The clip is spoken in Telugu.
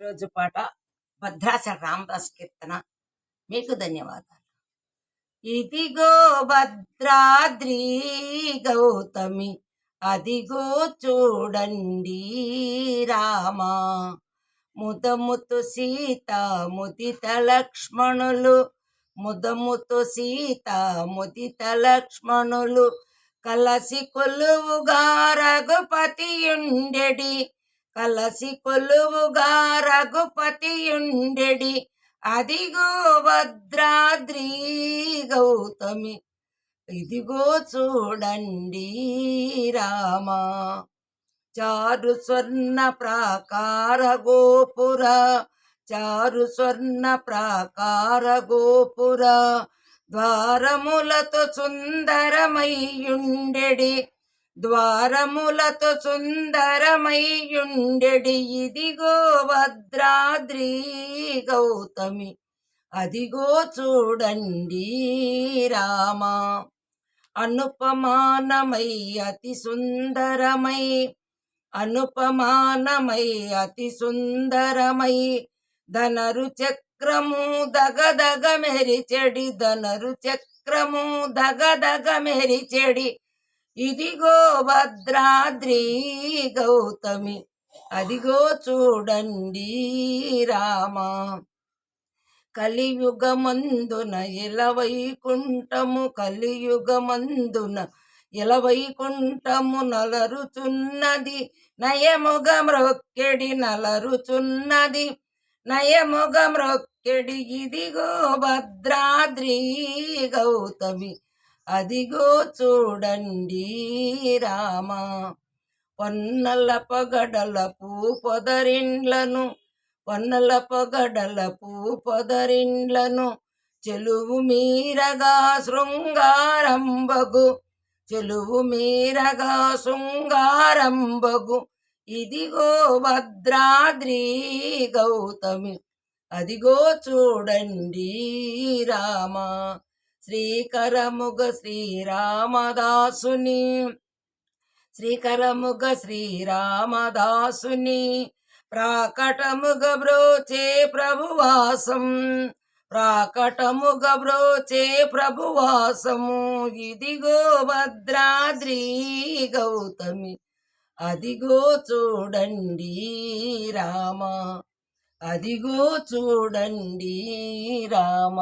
రోజు పాట భద్రాచల రామదాస్ కీర్తన. మీకు ధన్యవాదాలు. ఇదిగో భద్రాద్రి గౌతమి అదిగో చూడండి రామా. ముదముతు సీత ముదిత లక్ష్మణులు ముదముతు సీత ముదిత లక్ష్మణులు కలసి కొలువుగా రఘుపతియుండెడి కలసి కొలువుగా రఘుపతియుండెడి. అదిగో భద్రాద్రి గౌతమి ఇదిగో చూడండి రామా. చారు స్వర్ణ ప్రాకార గోపుర చారు స్వర్ణ ప్రాకార గోపుర ద్వారములతో సుందరమయ్యుండెడి. ద్వారములతో సుందరమయ్యుండెడి. ఇదిగో భద్రాద్రి గౌతమి అదిగో చూడండి రామా. అనుపమానమై అతి సుందరమై అనుపమానమై అతి సుందరమై ధనరు చక్రము దగదగ మెరిచెడి ధనరు చక్రము దగదగ మెరిచెడి ఇదిగో భద్రాద్రి గౌతమి అదిగో చూడండి రామా. కలియుగమందున ఇలవైకుంఠము కలియుగమందున ఇలవైకుంఠము నలరుచున్నది నయముగ మ్రొక్కెడి నలరుచున్నది నయముగ మ్రొక్కెడి ఇదిగో భద్రాద్రి గౌతమి. అదిగో చూడండి రామా పొన్నల పగడలపు పొదరిండ్లను పొన్నల పగడలపు పొదరిండ్లను చెలువు మీరగా శృంగారంబగు చెలువు మీరగా శృంగారంబగు ఇదిగో భద్రాద్రి గౌతమి అదిగో చూడండి రామా. శ్రీకరముగ శ్రీరామదాసుని. శ్రీకరముగ శ్రీరామదాసుని. ప్రాకటముగ బ్రోచే ప్రభువాసం. ప్రాకటముగ బ్రోచే ప్రభువాసము. ఇదిగో భద్రాద్రి గౌతమి. అదిగో చూడండి రామ. అదిగో చూడండి రామ.